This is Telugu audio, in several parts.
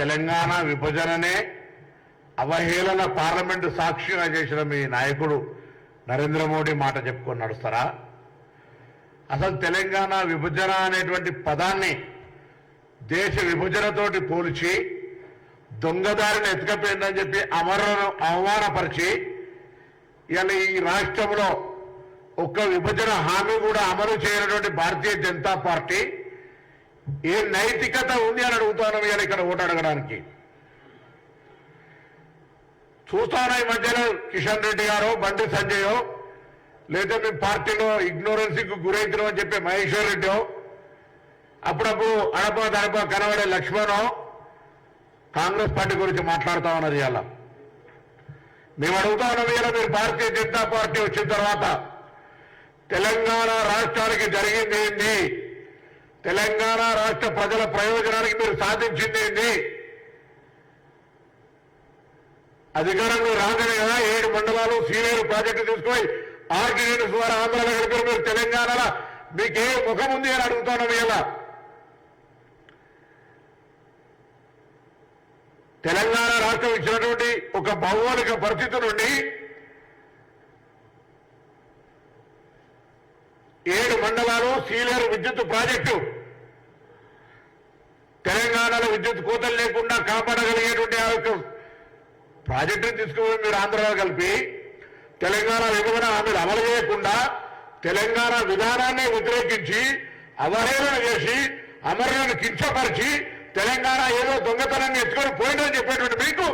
తెలంగాణ విభజననే అవహేళన పార్లమెంటు సాక్షిగా చేసిన మీ నాయకుడు నరేంద్ర మోడీ మాట చెప్పుకొని నడుస్తారా? అసలు తెలంగాణ విభజన అనేటువంటి పదాన్ని దేశ విభజనతోటి పోల్చి దొంగదారిని ఎత్తుకపోయిందని చెప్పి అమరులను అవమానపరిచి ఇలా ఈ రాష్ట్రంలో ఒక్క విభజన హామీ కూడా అమలు చేయనటువంటి భారతీయ జనతా పార్టీ ఏ నైతికత ఉంది అని అడుగుతాను ఇవాళ ఇక్కడ ఓటు అడగడానికి. చూస్తాను ఈ మధ్యలో కిషన్ రెడ్డి గారు బండి సంజయ్ లేదా మీ పార్టీలో ఇగ్నోరెన్సీకి గురైతులు అని చెప్పి మహేశ్వర్ రెడ్డి అప్పుడప్పుడు అడప దడప కనబడే లక్ష్మణం కాంగ్రెస్ పార్టీ గురించి మాట్లాడుతా ఉన్నది ఇలా మేము అడుగుతా ఉన్నది ఇలా మీరు భారతీయ జనతా పార్టీ వచ్చిన తర్వాత తెలంగాణ రాష్ట్రానికి జరిగింది ఏంటి? తెలంగాణ రాష్ట్ర ప్రజల ప్రయోజనానికి మీరు సాధించింది ఏంది? అధికారంలో రాగానే కదా ఏడు మండలాలు సీనియర్ ప్రాజెక్టు తీసుకొని ఆర్డినెన్స్ ద్వారా ఆంధ్రాలో కలిపారు మీరు తెలంగాణలో మీకే ముఖం ఉంది అని అడుగుతున్నాం ఇలా తెలంగాణ రాష్ట్రం ఇచ్చినటువంటి ఒక భౌగోళిక పరిస్థితి నుండి ఏడు మండలాలు సీలేరు విద్యుత్ ప్రాజెక్టు. తెలంగాణలో విద్యుత్ కోతలు లేకుండా కాపాడగలిగేటువంటి ఆ యొక్క ప్రాజెక్టును తీసుకుని మీరు ఆంధ్రలో కలిపి తెలంగాణ విభజన హామీలు అమలు చేయకుండా తెలంగాణ విధానాన్ని వ్యతిరేకించి అవహేళన చేసి అమరులను కించపరిచి తెలంగాణ ఏదో దొంగతనాన్ని ఎత్తుకొని పోయిందని చెప్పేటువంటి మీకు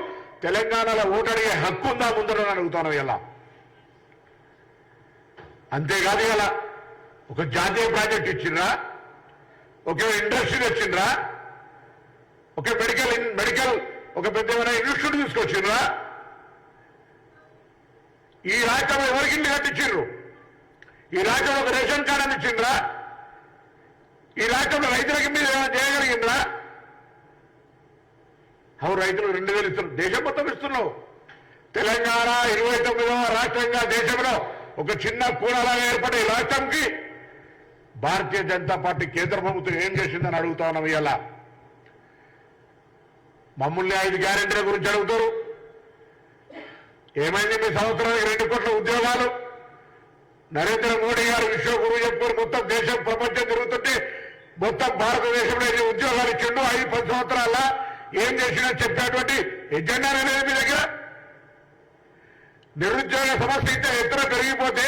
తెలంగాణలో ఓటడిగే హక్కు ఉందా ముందర అడుగుతాను ఇలా అంతేకాదు ఇలా ఒక జాతీయ ప్రాజెక్ట్ ఇచ్చిండ్రా? ఒక ఇండస్ట్రీ తెచ్చిండ్రా? ఒక మెడికల్ మెడికల్ ఒక పెద్ద ఏమైనా ఇన్స్టిట్యూట్ తీసుకొచ్చిండ్రా? ఈ రాష్ట్రంలో ఎవరికి ఇల్లు కట్టించిండ్రు? ఈ రాష్ట్రంలో ఒక రేషన్ కార్డు అని ఇచ్చిండ్రా ఈ రాష్ట్రంలో రైతులకి మీరు ఏమైనా చేయగలిగిండ్రా? అవును రైతులు రెండు వేలు ఇస్తున్నారు దేశం మొత్తం ఇస్తున్నావు. తెలంగాణ ఇరవై తొమ్మిదవ రాష్ట్రంగా దేశంలో ఒక చిన్న కూడలాగా ఏర్పడే రాష్ట్రంకి భారతీయ జనతా పార్టీ కేంద్ర ప్రభుత్వం ఏం చేసిందని అడుగుతా ఉన్నాం ఇవాళ. మమ్మల్ని ఐదు గ్యారెంటీల గురించి అడుగుతారు. ఏమైంది మీ సంవత్సరానికి రెండు కోట్ల ఉద్యోగాలు? నరేంద్ర మోడీ గారు విశ్వగురు చెప్పుకొని మొత్తం దేశం ప్రపంచం తిరుగుతుంటే మొత్తం భారతదేశంలో ఎన్ని ఉద్యోగాలు ఇచ్చిండు ఐదు పది సంవత్సరాల ఏం చేసినా చెప్పేటువంటి ఎజెండా అనేది మీ దగ్గర? నిరుద్యోగ సమస్య ఇంత ఎత్తున పెరిగిపోతే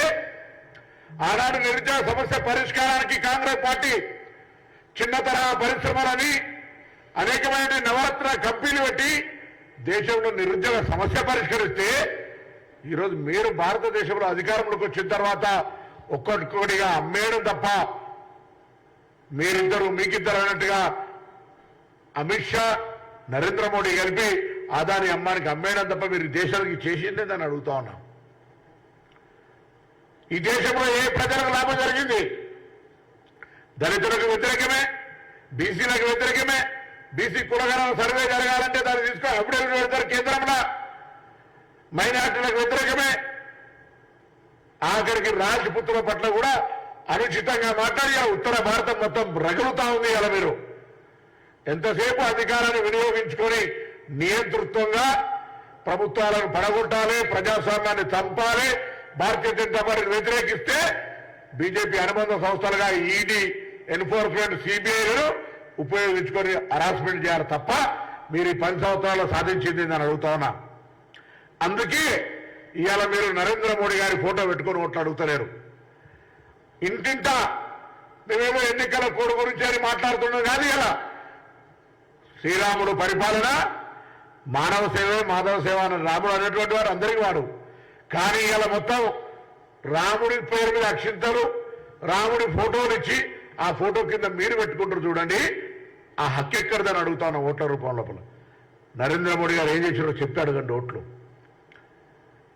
ఆనాడు నిరుద్యోగ సమస్య పరిష్కారానికి కాంగ్రెస్ పార్టీ చిన్న తరహా పరిశ్రమలని అనేకమైన నవరత్న కంపెనీలు పెట్టి దేశంలో నిరుద్యోగ సమస్య పరిష్కరిస్తే ఈరోజు మీరు భారతదేశంలో అధికారంలోకి వచ్చిన తర్వాత ఒక్కొక్కటిగా అమ్మేయడం తప్ప మీరిద్దరు మీకిద్దరు అన్నట్టుగా అమిత్ షా నరేంద్ర మోడీ కలిపి ఆదాని అమ్మానికి అమ్మేయడం తప్ప మీరు దేశానికి చేసిందే దాన్ని అడుగుతా ఉన్నాం. ఈ దేశంలో ఏ ప్రజలకు లాభం జరిగింది? దళితులకు వ్యతిరేకమే బీసీలకు వ్యతిరేకమే బీసీ కులగణన సర్వే జరగాలంటే దాన్ని తీసుకొని అప్పుడే పెడతారు కేంద్రంలో. మైనార్టీలకు వ్యతిరేకమే. ఆఖరికి రాజపుత్రుల పట్ల కూడా అనుచితంగా మాట్లాడి ఆ ఉత్తర భారతం మొత్తం రగులుతా ఉంది ఇలా మీరు. ఎంతసేపు అధికారాన్ని వినియోగించుకొని నియంతృత్వంగా ప్రభుత్వాలను పడగొట్టాలి ప్రజాస్వామ్యాన్ని చంపాలి భారతీయ జనతా పార్టీని వ్యతిరేకిస్తే బీజేపీ అనుబంధ సంస్థలుగా ఈడీ ఎన్ఫోర్స్మెంట్ సిబిఐలను ఉపయోగించుకొని హరాస్మెంట్ చేయాలి తప్ప మీరు ఈ పది సంవత్సరాల్లో సాధించింది అని అడుగుతా ఉన్నా. అందుకే ఇవాళ మీరు నరేంద్ర మోడీ గారి ఫోటో పెట్టుకొని ఓట్లు అడుగుతలేరు. ఇంటింట మేమేమో ఎన్నికల కోడ్ గురించి అని మాట్లాడుతున్నాం కానీ ఇలా శ్రీరాముడు పరిపాలన మానవ సేవే మాధవ సేవ అని రాముడు అనేటువంటి వారు అందరికీ వాడు. కానీ ఇలా మొత్తం రాముడి పేరు మీద అక్షింతలు రాముడి ఫోటోలు ఇచ్చి ఆ ఫోటో కింద మీరు పెట్టుకుంటారు చూడండి. ఆ హక్కు ఎక్కడదని అడుగుతాను ఓట్ల రూపం లోపల. నరేంద్ర మోడీ గారు ఏం చేశారో చెప్పి అడగండి ఓట్లు.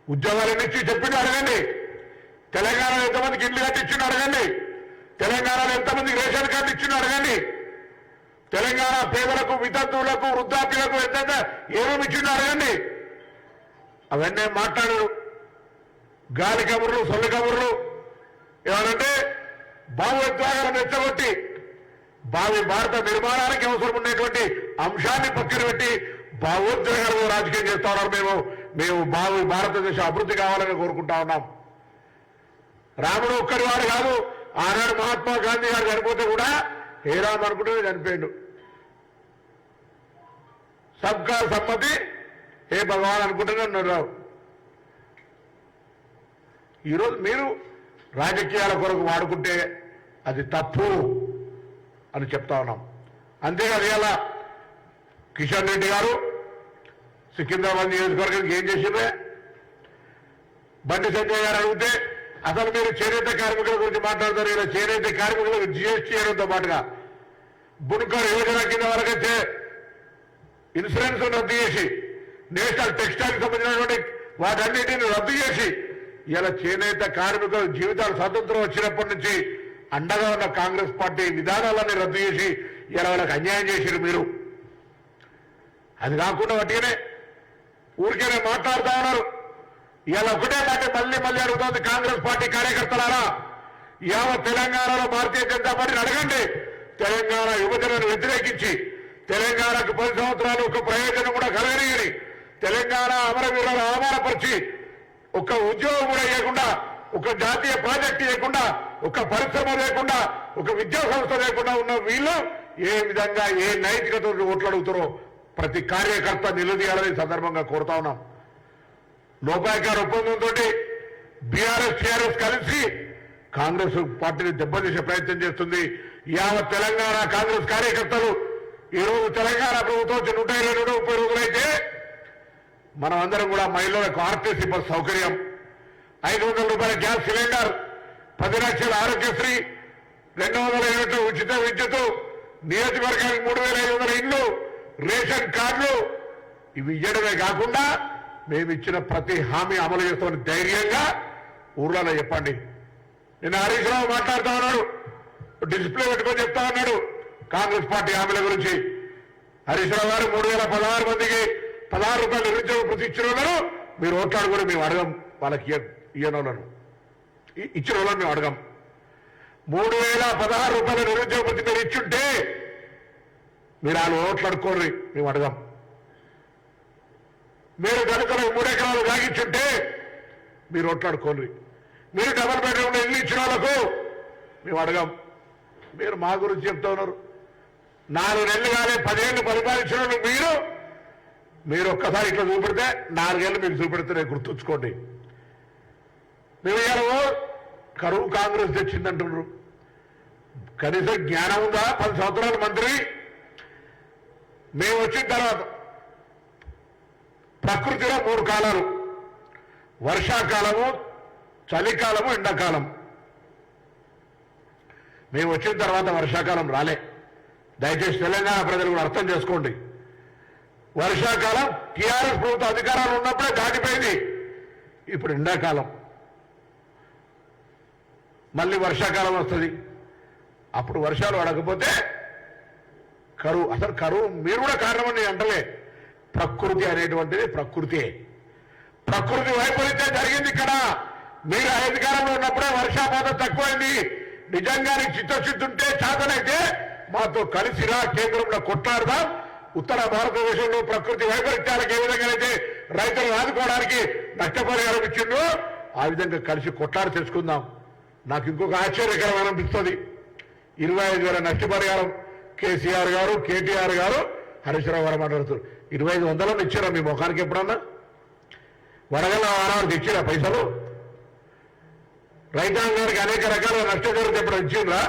ఉద్యోగాలు ఇచ్చి చెప్పింది అడగండి. తెలంగాణలో ఎంతమందికి ఇల్లు కట్టించిండు అడగండి. తెలంగాణలో ఎంతమందికి రేషన్ కార్డు ఇచ్చిండు అడగండి. తెలంగాణ పేదలకు వితంతువులకు వృద్ధాప్యులకు ఎంత ఏమేమి ఇచ్చిండో అడగండి. అవన్నీ మాట్లాడారు గాలి కబుర్లు సొల్లి కబుర్లు. ఏమనంటే బావి ఉద్యోగాలను రెచ్చగొట్టి భావి భారత నిర్మాణానికి అవసరం ఉండేటువంటి అంశాన్ని పక్కన పెట్టి భావోద్వేగాలు రాజకీయం చేస్తా ఉన్నారు మేము. మేము భావి భారతదేశ అభివృద్ధి కావాలని కోరుకుంటా ఉన్నాం. రాముడు ఒక్కడి వాడు కాదు ఆనాడు మహాత్మా గాంధీ గారు చనిపోతే కూడా ఏ రామ్ అనుకుంటే చనిపోయాడు. సబ్కా సమ్మతి ఏ భగవాన్ అనుకుంటూనే ఉన్నారు. రావు ఈరోజు మీరు రాజకీయాల కొరకు వాడుకుంటే అది తప్పు అని చెప్తా ఉన్నాం. అంతేకాదు ఇలా కిషన్ రెడ్డి గారు సికింద్రాబాద్ నియోజకవర్గానికి ఏం చేసిందే బండి సంజయ్ గారు అడిగితే అసలు మీరు చేనేత కార్మికుల గురించి మాట్లాడతారు? ఇలా చేనేత కార్మికులకు జిఎస్టీ చేయడంతో పాటుగా బుణకర్ యోజన కింద వరకైతే ఇన్సూరెన్స్ రద్దు చేసి నేషనల్ టెక్స్టైల్ సంబంధించినటువంటి వాటన్నిటిని రద్దు చేసి ఇలా చేనేత కార్మికుల జీవితాలు స్వాతంత్రం వచ్చినప్పటి నుంచి అండగా ఉన్న కాంగ్రెస్ పార్టీ విధానాలన్నీ రద్దు చేసి ఇలా వాళ్ళకి అన్యాయం చేశారు మీరు. అది కాకుండా వట్టిగానే ఊరికేనే మాట్లాడుతా ఉన్నారు. ఇలా ఒకటే మాట మళ్ళీ మళ్ళీ అడుగుతోంది కాంగ్రెస్ పార్టీ కార్యకర్తలారా ఇవాళ తెలంగాణలో భారతీయ జనతా పార్టీని అడగండి. తెలంగాణ యువజనను వ్యతిరేకించి తెలంగాణకు పది సంవత్సరాలు ఒక ప్రయోజనం కూడా కలగనియని తెలంగాణ అమరవీరులను అవమానపరిచి ఒక ఉద్యోగం కూడా లేకుండా ఒక జాతీయ ప్రాజెక్ట్ లేకుండా ఒక పరిశ్రమ లేకుండా ఒక విద్యా సంస్థ లేకుండా ఉన్న వీళ్ళు ఏ విధంగా ఏ నైతికత ఓట్లు అడుగుతారో ప్రతి కార్యకర్త నిలదీయాలని సందర్భంగా కోరుతా ఉన్నాం. లోపాయకార ఒప్పందంతో బీఆర్ఎస్ టీఆర్ఎస్ కలిసి కాంగ్రెస్ పార్టీని దెబ్బతీసే ప్రయత్నం చేస్తుంది. యావత్ తెలంగాణ కాంగ్రెస్ కార్యకర్తలు ఈరోజు తెలంగాణ ప్రభుత్వం నూట ఇరవై నూట ముప్పై రోజులైతే మనం అందరం కూడా మహిళలకు ఆర్టీసీ బస్ సౌకర్యం. ఐదు వందల రూపాయల గ్యాస్ సిలిండర్ పది లక్షల ఆరోగ్యశ్రీ రెండు వందల యూనిట్ల ఉచిత విద్యుత్ నియోజకవర్గానికి మూడు వేల ఐదు వందల ఇళ్ళు రేషన్ కార్డులు. ఇవి ఇవ్వడమే కాకుండా మేము ఇచ్చిన ప్రతి హామీ అమలు చేస్తామని ధైర్యంగా ఊర్లలో చెప్పండి. నిన్న హరీష్ రావు మాట్లాడుతా ఉన్నాడు డిస్ప్లే పెట్టుకొని చెప్తా ఉన్నాడు కాంగ్రెస్ పార్టీ హామీల గురించి. హరీష్ రావు గారు మూడు వేల పదహారు మందికి పదహారు రూపాయలు నిరుద్యోగ ప్రతి ఇచ్చిన వాళ్ళను మీరు ఓట్లాడు కూడా మేము అడగం. వాళ్ళకి ఇయ్య- ఇచ్చిన వాళ్ళని మేము అడగం. మూడు వేల పదహారు రూపాయల నిరుద్యోగ ప్రతి మీరు ఇచ్చుంటే మీరు వాళ్ళు ఓట్లు అడుక్కోండి మేము అడగం. మీరు గనుకలకు మూడు ఎకరాలు సాగించుంటే మీరు ఓట్లాడుకోండి మీరు డబల్ బెడ్రూమ్ ఇల్లు ఇచ్చిన వాళ్ళకు మేము అడగం. మీరు మా గురించి చెప్తా ఉన్నారు. నాలుగు నెలలు కానీ పదిహేళ్ళు పరిపాలించిన మీరు మీరు ఒక్కసారి ఇట్లా చూపెడితే నాలుగేళ్ళు మీకు చూపెడితే గుర్తుంచుకోండి. మేము కరువు కాంగ్రెస్ తెచ్చిందంటున్నారు. కనీసం జ్ఞానం ఉందా? పది సంవత్సరాల మంత్రి. మేము వచ్చిన తర్వాత ప్రకృతిలో మూడు కాలాలు. వర్షాకాలము చలికాలము ఎండాకాలం. మేము వచ్చిన తర్వాత వర్షాకాలం రాలే. దయచేసి తెలంగాణ ప్రజలు కూడా అర్థం చేసుకోండి. వర్షాకాలం టీఆర్ఎస్ ప్రభుత్వ అధికారాలు ఉన్నప్పుడే దాటిపోయింది. ఇప్పుడు ఎండాకాలం. మళ్ళీ వర్షాకాలం వస్తుంది. అప్పుడు వర్షాలు పడకపోతే కరువు. అసలు కరువు మీరు కూడా కారణమని నేను అంటలే. ప్రకృతి అనేటువంటిది ప్రకృతి. ప్రకృతి వైపరీత్యం జరిగింది ఇక్కడ. మీరు అధికారంలో ఉన్నప్పుడే వర్షాపాతం తక్కువైంది. నిజంగానే చిత్తశుద్ధి ఉంటే చేతనైతే మాతో కలిసిరా కేంద్రంలో కొట్లాడదాం. ఉత్తర భారతదేశంలో ప్రకృతి వైపరీత్యాలకు ఏ విధంగానైతే రైతులను ఆదుకోవడానికి నష్టపరిహారం ఇచ్చిందో ఆ విధంగా కలిసి కొట్లాడి తెచ్చుకుందాం నాకు ఇంకొక ఆశ్చర్యకరమైన అనిపిస్తుంది. ఇరవై ఐదు వేల నష్టపరిహారం కేసీఆర్ గారు కేటీఆర్ గారు హరీశ్రావు గారు మాట్లాడుతారు ఇరవై ఐదు వందలను ఇచ్చారా మీ ముఖానికి ఎప్పుడన్నా? వడగల ఆనాడు ఇచ్చిరా పైసలు? రైతాంగానికి అనేక రకాల నష్టం ఎప్పుడు ఇచ్చిండ్రా?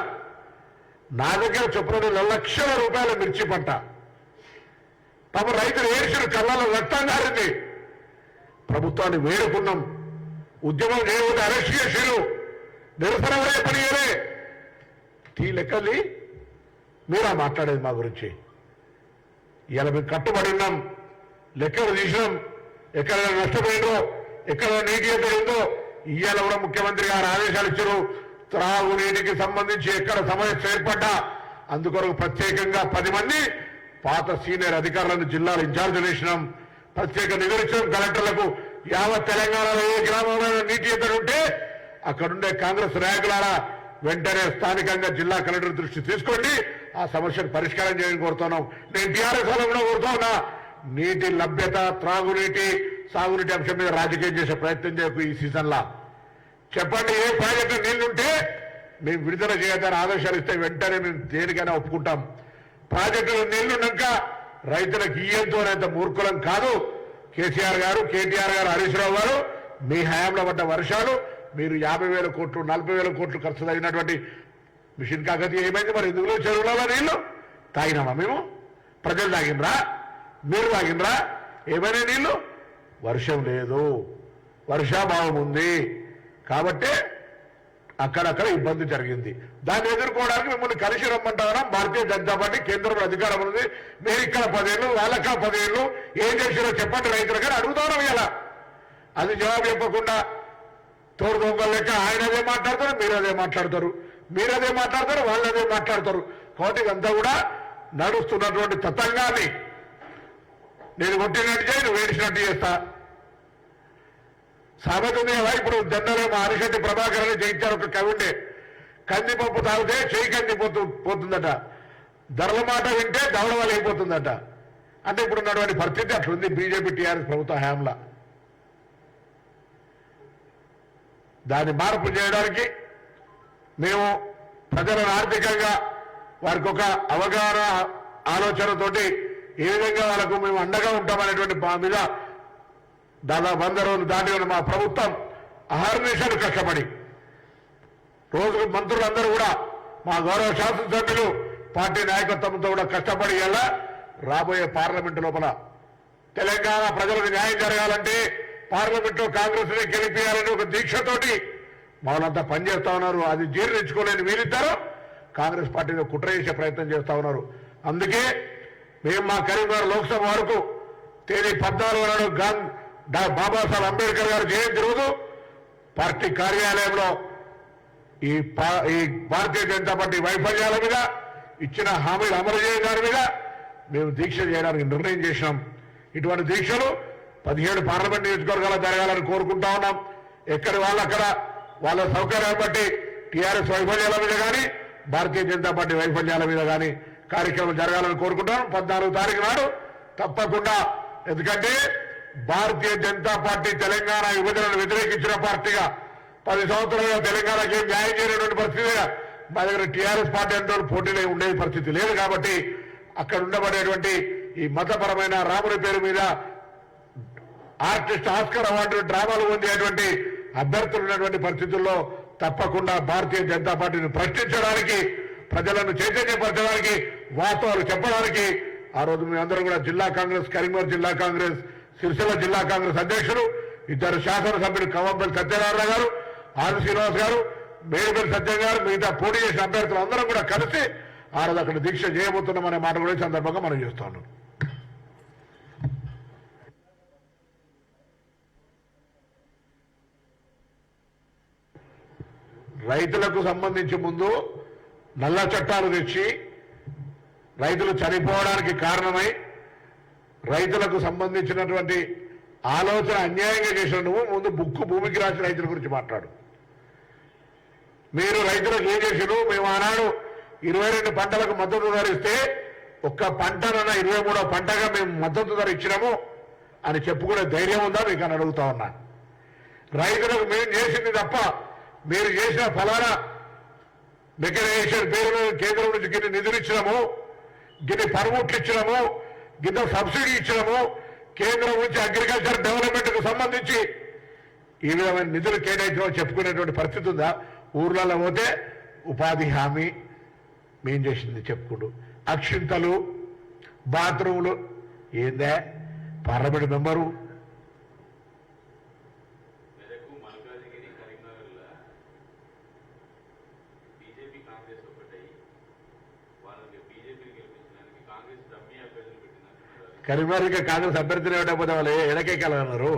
నా దగ్గర చొప్పున లక్షల రూపాయల మిర్చి పంట. పాప రైతులు ఏడ్చిన కళ్ళలో రక్తం కారింది ప్రభుత్వాన్ని వేడుకున్నాం. ఉద్యమం చేయవద్దు అరెస్ట్ చేసిరు నిరసన కూడా టీ చేయలే. లెక్కల్ని మీరా మాట్లాడేది మా గురించి. ఇలా మేము కట్టుబడి ఉన్నాం. లెక్కలు తీసినాం. ఎక్కడ నష్టపోయిందో ఎక్కడ నీటి ఎద్దడి ఉందో ఇవాళ కూడా ముఖ్యమంత్రి గారు ఆదేశాలు ఇచ్చారు. త్రాగునీటికి సంబంధించి ఎక్కడ సమస్య ఏర్పడ్డా అందుకొరకు ప్రత్యేకంగా పది మంది పాత సీనియర్ అధికారులను జిల్లాల ఇన్ఛార్జ్ చేసినాం. ప్రత్యేక నిధులిచ్చాం కలెక్టర్లకు యావత్ తెలంగాణలో ఏ గ్రామంలో నీటి ఎద్దడి ఉంటే అక్కడుండే కాంగ్రెస్ నాయకులారా వెంటనే స్థానికంగా జిల్లా కలెక్టర్ దృష్టి తీసుకోండి. ఆ సమస్యను పరిష్కారం చేయని కోరుతున్నాం. నేను టీఆర్ఎస్ వాళ్ళు కూడా నీటి లభ్యత త్రాగునీటి సాగునీటి అంశం మీద రాజకీయం చేసే ప్రయత్నం చేయకు ఈ సీజన్లా. చెప్పండి ఏ ప్రాజెక్టు నీళ్ళుంటే మేము విడుదల చేయదని ఆదేశాలు ఇస్తే వెంటనే మేము దేనికైనా ఒప్పుకుంటాం. ప్రాజెక్టులు నీళ్ళున్నాక రైతులకు ఇయ్యంతోనంత మూర్ఖులం కాదు. కేసీఆర్ గారు కేటీఆర్ గారు హరీష్ రావు గారు మీ హయాంలో పడ్డ వర్షాలు మీరు యాభై వేల కోట్లు నలభై వేల కోట్లు ఖర్చు తగినటువంటి మిషన్ కాకతి ఏమైంది? మరి ఎందుకులో చెరువులలో నీళ్ళు తాగినామా మేము? ప్రజలు తాగినరా మీరు తాగినరా ఏమైనా నీళ్ళు? వర్షం లేదు. వర్షాభావం ఉంది. కాబట్టే అక్కడక్కడ ఇబ్బంది జరిగింది. దాన్ని ఎదుర్కోవడానికి మిమ్మల్ని కలిసి రమ్మంటారా? భారతీయ జనతా పార్టీ కేంద్రంలో అధికారం ఉంది. మీరు ఇక్కడ పదేళ్ళు వాళ్ళక్క పదేళ్ళు ఏం చేసిరో చెప్పండి రైతులు కానీ అడుగుతారు ఇలా అది జవాబు చెప్పకుండా తోడు దొంగల లెక్క ఆయన అదే మాట్లాడతారు మీరు అదే మాట్లాడతారు. మీరు అదే మాట్లాడతారు వాళ్ళు అదే మాట్లాడతారు. కాబట్టి ఇదంతా కూడా నడుస్తున్నటువంటి తతంగాన్ని. నేను కొట్టినట్టు చేయి నువ్వు వేడిచినట్టు చేస్తా. సామెత ఇప్పుడు జనరల్ మా అరిశెట్టి ప్రభాకర్ అని జయించారు ఒక కవి ఉండే. కందిపప్పు తాగితే చేయి కంది పోతు పోతుందట. ధరల మాట వింటే దవడ అంటే ఇప్పుడు ఉన్నటువంటి పరిస్థితి అట్లుంది బీజేపీ టీఆర్ఎస్ ప్రభుత్వ హయాంలా. దాన్ని మార్పు చేయడానికి మేము ప్రజలను ఆర్థికంగా వారికి ఒక అవగాహన ఆలోచనతోటి ఏ విధంగా వాళ్ళకు మేము అండగా ఉంటామనేటువంటి మీద దాదాపు వంద రోజులు దాటి మా ప్రభుత్వం అహర్నిశలు కష్టపడి. రోజు మంత్రులందరూ కూడా మా గౌరవ శాసనసభ్యులు పార్టీ నాయకత్వంతో కూడా కష్టపడి ఎలా రాబోయే పార్లమెంటు లోపల తెలంగాణ ప్రజలకు న్యాయం జరగాలంటే పార్లమెంట్లో కాంగ్రెస్ని గెలిపించాలని ఒక దీక్షతోటి వాళ్ళంతా పనిచేస్తా ఉన్నారు. అది జీర్ణించుకోలేని వీరిద్దరు కాంగ్రెస్ పార్టీలో కుట్ర చేసే ప్రయత్నం చేస్తా ఉన్నారు. అందుకే మేము మా కరీంనగర్ లోక్సభ వరకు తేదీ పద్నాలుగు నాడు గాంధీ బాబాసాహెబ్ అంబేద్కర్ గారు జయంతి రోజు పార్టీ కార్యాలయంలో ఈ ఈ భారతీయ జనతా పార్టీ వైఫల్యాల మీద ఇచ్చిన హామీలు అమలు చేయడం మీద మేము దీక్ష చేయడానికి నిర్ణయం చేసినాం. ఇటువంటి దీక్షలు పదిహేడు పార్లమెంట్ నియోజకవర్గాలు జరగాలని కోరుకుంటా ఉన్నాం. ఎక్కడి వాళ్ళు అక్కడ వాళ్ళ సౌకర్యాన్ని బట్టి టీఆర్ఎస్ వైఫల్యాల మీద కానీ భారతీయ జనతా పార్టీ వైఫల్యాల మీద కానీ కార్యక్రమం జరగాలని కోరుకుంటాం పద్నాలుగు తారీఖు నాడు తప్పకుండా. ఎందుకంటే భారతీయ జనతా పార్టీ తెలంగాణ విభజనను వ్యతిరేకించిన పార్టీగా పది సంవత్సరాలుగా తెలంగాణకి ఏం న్యాయం చేయనటువంటి పరిస్థితి మా దగ్గర టీఆర్ఎస్ పార్టీ అంటే పోటీలో ఉండే పరిస్థితి లేదు కాబట్టి అక్కడ ఉండబడేటువంటి ఈ మతపరమైన రాముడి పేరు మీద ఆర్టిస్ట్ ఆస్కర్ అవార్డు డ్రామాలు పొందేటువంటి అభ్యర్థులు ఉన్నటువంటి పరిస్థితుల్లో తప్పకుండా భారతీయ జనతా పార్టీని ప్రశ్నించడానికి ప్రజలను చైతన్యపరచడానికి వాస్తవాలు చెప్పడానికి ఆ రోజు మేమందరం కూడా జిల్లా కాంగ్రెస్ కరీంనగర్ జిల్లా కాంగ్రెస్ సిరిసిల్ల జిల్లా కాంగ్రెస్ అధ్యక్షులు ఇద్దరు శాసనసభ్యులు కవంపల్లి సత్యనారాయణ గారు ఆర్ శ్రీనివాస్ గారు మేడిపల్లి సత్యం గారు మిగతా పోటీ చేసిన అభ్యర్థులు అందరం కూడా కలిసి ఆ రోజు అక్కడ దీక్ష చేయబోతున్నామనే మాట కూడా సందర్భంగా మనం చేస్తాను రైతులకు సంబంధించి ముందు నల్ల చట్టాలు తెచ్చి రైతులు చనిపోవడానికి కారణమై రైతులకు సంబంధించినటువంటి ఆలోచన అన్యాయంగా చేసిన నువ్వు ముందు బుక్కు భూమికి రాసిన రైతుల గురించి మాట్లాడు. మీరు రైతులకు ఏం చేసిరు మేము ఆనాడు ఇరవై రెండు పంటలకు మద్దతు ధర ఇస్తే ఒక్క పంటనన్న ఇరవై మూడో పంటగా మేము మద్దతు ధర ఇచ్చినాము అని చెప్పుకునే ధైర్యం ఉందా? మీకు అని అడుగుతా ఉన్నా. రైతులకు మేము చేసింది తప్ప మీరు చేసిన ఫలానా మెకనైజేషన్ పేరు కేంద్రం నుంచి గిన్ని నిధులు ఇచ్చినాము గిన్ని పర్మిట్లు ఇచ్చినాము గిన్న సబ్సిడీ ఇచ్చినాము. కేంద్రం నుంచి అగ్రికల్చర్ డెవలప్మెంట్కు సంబంధించి ఈ విధమైన నిధులు కేటాయించడం చెప్పుకునేటువంటి పరిస్థితి ఉందా? ఊర్లలో పోతే ఉపాధి హామీ మేం చేసింది చెప్పుకుంటూ. అక్షింతలు బాత్రూములు ఏందే? Parliament member. బీజేపీ కాంగ్రెస్ ఒకటై వాళ్ళకి బీజేపీని గెలిపించడానికి కాంగ్రెస్ డమ్మీ అభ్యర్థులు కరీంనగర్కి కాంగ్రెస్ అభ్యర్థిని ఇవ్వకపోతే వాళ్ళు ఎడకెక్కాలన్నారు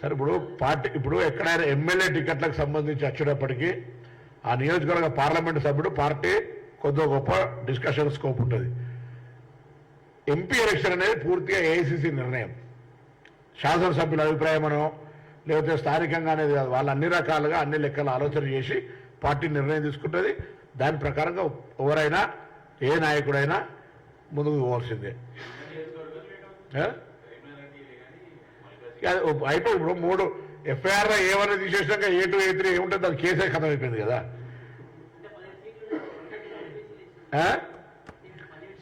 సరే ఇప్పుడు పార్టీ ఇప్పుడు ఎక్కడైనా ఎమ్మెల్యే టికెట్లకు సంబంధించి వచ్చేటప్పటికీ ఆ నియోజకవర్గ పార్లమెంట్ సభ్యుడు పార్టీ కొద్దిగా గొప్ప డిస్కషన్ స్కోప్ ఉంటుంది. ఎంపీ ఎలక్షన్ అనేది పూర్తిగా ఏఐసిసి నిర్ణయం. శాసనసభ్యుల అభిప్రాయమనో లేకపోతే స్థానికంగా అనేది కాదు వాళ్ళు అన్ని రకాలుగా అన్ని లెక్కలు ఆలోచన చేసి పార్టీ నిర్ణయం తీసుకుంటుంది. దాని ప్రకారంగా ఎవరైనా ఏ నాయకుడైనా ముందుకు పోవాల్సిందే. అయిపోయి ఇప్పుడు మూడు ఎఫ్ఐఆర్ ఏమైనా తీసేసినాక ఏ టూ ఏ త్రీ ఏముంటుంది దాని కేసే ఖతం అయిపోయింది కదా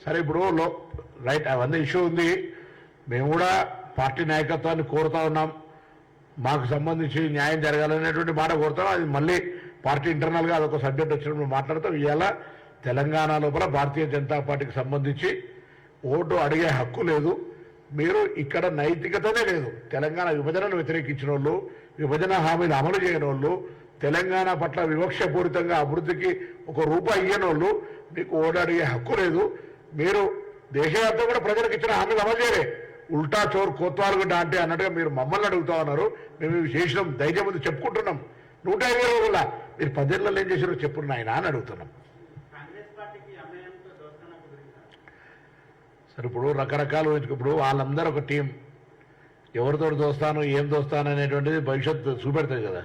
సరే ఇప్పుడు లో రైట్ అవన్నీ ఇష్యూ ఉంది. మేము కూడా పార్టీ నాయకత్వాన్ని కోరుతా ఉన్నాం. మాకు సంబంధించి న్యాయం జరగాలనేటువంటి మాట కోరుతాం. అది మళ్ళీ పార్టీ ఇంటర్నల్గా అదొక సబ్జెక్ట్ వచ్చినప్పుడు మాట్లాడతాం. ఇవాళ తెలంగాణ లోపల భారతీయ జనతా పార్టీకి సంబంధించి ఓటు అడిగే హక్కు లేదు. మీరు ఇక్కడ నైతికతనే లేదు. తెలంగాణ విభజనను వ్యతిరేకించిన వాళ్ళు విభజన హామీలు అమలు చేయని వాళ్ళు తెలంగాణ పట్ల వివక్షపూరితంగా అభివృద్ధికి ఒక రూపాయి ఇయ్యని వాళ్ళు మీకు ఓటు అడిగే హక్కు లేదు. మీరు దేశవ్యాప్తంగా కూడా ప్రజలకు ఇచ్చిన హామీలు అమలు చేయలే ఉల్టా చోర్ కోత్వాలుగుడ్డ అంటే అన్నట్టుగా మీరు మమ్మల్ని అడుగుతా ఉన్నారు. మేము చేసినాం ధైర్యం ఉంది చెప్పుకుంటున్నాం. నూట ఇరవై రోజుల మీరు పదేళ్ళలో ఏం చేశారో చెప్పు నాయన అని అడుగుతున్నాం కాంగ్రెస్ పార్టీకి ఎంఐఎంతో దోస్తానా కుదిరిందా సరే ఇప్పుడు రకరకాలు ఇప్పుడు వాళ్ళందరూ ఒక టీం. ఎవరితో దోస్తాను ఏం దోస్తాను అనేటువంటిది భవిష్యత్తు చూపెడతాయి కదా.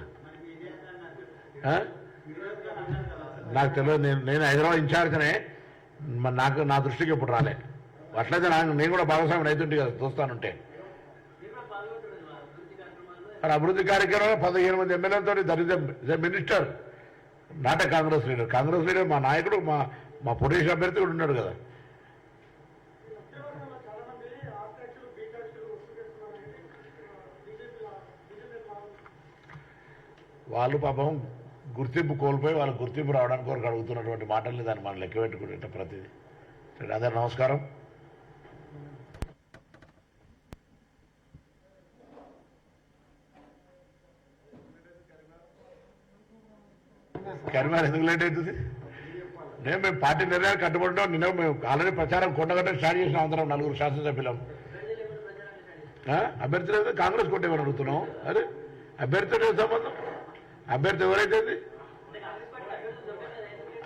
నాకు తెలియదు నేను నేను హైదరాబాద్ ఇన్ఛార్జ్నే నాకు నా దృష్టికి ఇప్పుడు రాలే. అట్లయితే నాకు నేను కూడా భాగస్వామి అవుతుంటే కదా దోస్తానుంటే. అభివృద్ధి మరి అభివృద్ధి కార్యక్రమంలో పదిహేను మంది ఎమ్మెల్యేలతో దరిద్ర మినిస్టర్. నాట కాంగ్రెస్ లీడర్. కాంగ్రెస్ లీడర్ మా నాయకుడు మా మా పొటేషన్ అభ్యర్థి కూడా ఉన్నాడు కదా. వాళ్ళు పాపం గుర్తింపు కోల్పోయి వాళ్ళు గుర్తింపు రావడానికి కొరకు అడుగుతున్నటువంటి మాటల్ని దాన్ని మనం లెక్క పెట్టుకుంటే ప్రతిదీ. అందరు నమస్కారం. కరిమార్ ఎందుకు లేట్ అవుతుంది? నేను మేము పార్టీ నిర్ణయాలు కట్టుబడ్డాం నిన్న మేము ఆల్రెడీ ప్రచారం కొండగట్ట స్టార్ట్ చేసిన అందరం నలుగురు శాసనసభ్యులం. అభ్యర్థులు అభ్యర్థి కాంగ్రెస్ కొట్టేమని అడుగుతున్నాం. అరే అభ్యర్థి సంబంధం? అభ్యర్థి ఎవరైతే అది?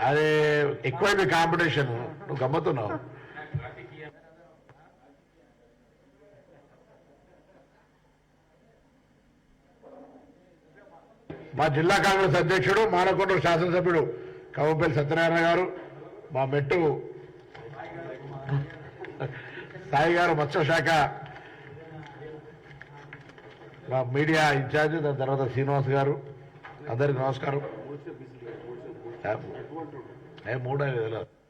అదే ఎక్కువైంది కాంపిటీషన్. నువ్వు గమ్మతున్నావు. మా జిల్లా కాంగ్రెస్ అధ్యక్షుడు మానకొండ శాసనసభ్యుడు కవంపల్లి సత్యనారాయణ గారు మా మెట్టు సాయి గారు మత్స్యశాఖ మా మీడియా ఇన్ఛార్జ్ దాని తర్వాత శ్రీనివాస్ గారు. అందరికి నమస్కారం. ఏ మూడు ఐదు వేలు